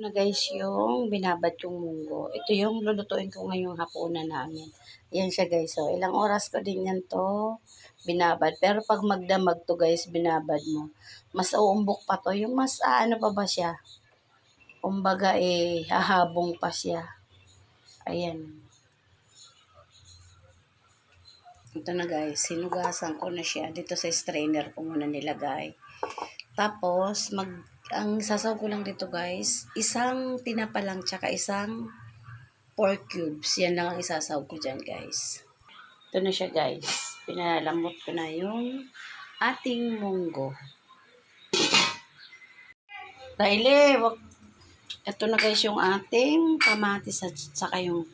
na guys yung binabad yung munggo. Ito yung lulutuin ko ngayong hapunan namin. Yan siya guys. So, ilang oras ko din yan to binabad. Pero pag magdamag to guys, binabad mo. Mas uumbok pa to. Yung mas ah, ano pa ba siya? Kumbaga eh, hahabong pa siya. Ayan. Ito na guys, sinugasan ko na siya. Dito sa strainer ko muna nilagay. Tapos, mag, ang sasaw ko lang dito guys, isang tinapa lang, tsaka isang pork cubes. Yan lang ang isasaw ko dyan guys. Ito na siya guys. Pinalamot ko na yung ating munggo. Riley, wag... Ito na guys yung ating kamatis at saka yung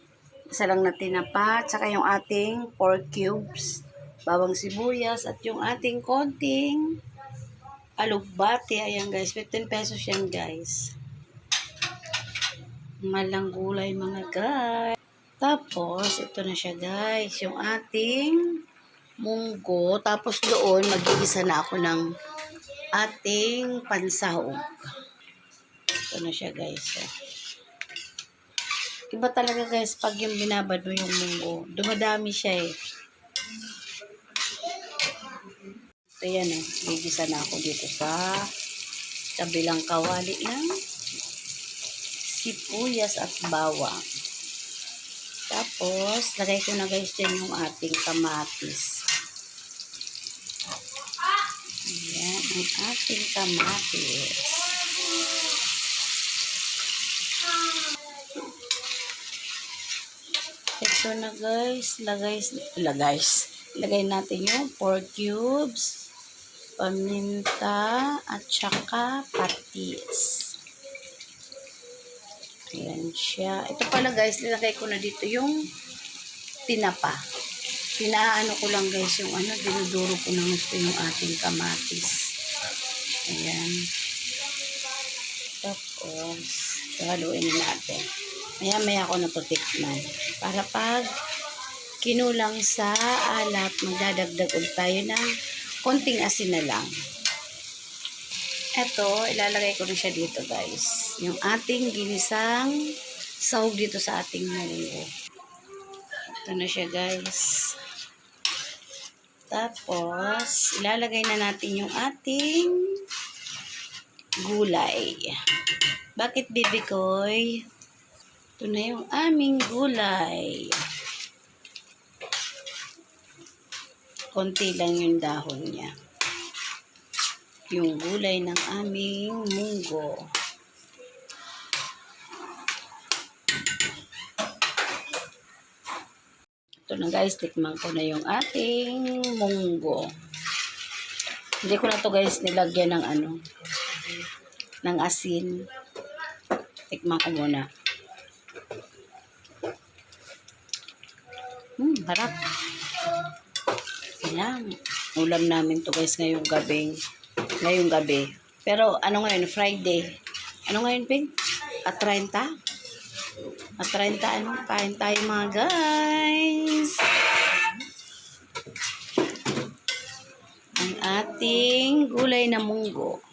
isa lang na tinapa, tsaka yung ating pork cubes, bawang sibuyas, at yung ating konting alugbati. Ayan guys, 15 pesos yan guys. Malang gulay mga guys. Tapos, ito na siya guys, yung ating munggo. Tapos doon, magigisa na ako ng ating pansahog. Ito na siya guys. Iba talaga guys, pag yung binabad mo yung munggo, dumadami siya eh. Ito yan eh, gigisa na ako dito sa kabilang kawali ng sibuyas at bawang. Tapos, lagay ko na guys dyan yung ating kamatis. Ayan, ang ating kamatis. Ito na guys, lagay, lagay, lagay natin yung pork cubes, paminta, at saka patis. Ayan siya. Ito pala guys, nilagay ko na dito yung tinapa. Pinaano ko lang guys yung ano, dinuduro ko na gusto yung ating kamatis. Ayan. Tapos, haluin natin. Maya maya ako natutikman. Para pag kinulang sa alat, magdadagdag ulit tayo ng konting asin na lang. Ito, ilalagay ko na siya dito guys. Yung ating ginisang sahog dito sa ating munggo. Ito na siya guys. Tapos, ilalagay na natin yung ating gulay. Bakit baby koy? Ito na yung aming gulay. Konti lang yung dahon niya. Yung gulay ng aming munggo. Ito na guys, tikman ko na yung ating munggo. Hindi ko na to guys nilagyan ng ano, ng asin. Tikman ko muna. Hmm, harap. Ulam namin to guys ngayong gabi. Ngayong gabi. Pero ano ngayon? Friday. Ano ngayon, Ping? At 30? At 30 ano? Kain tayo mga guys. Ang ating gulay na munggo.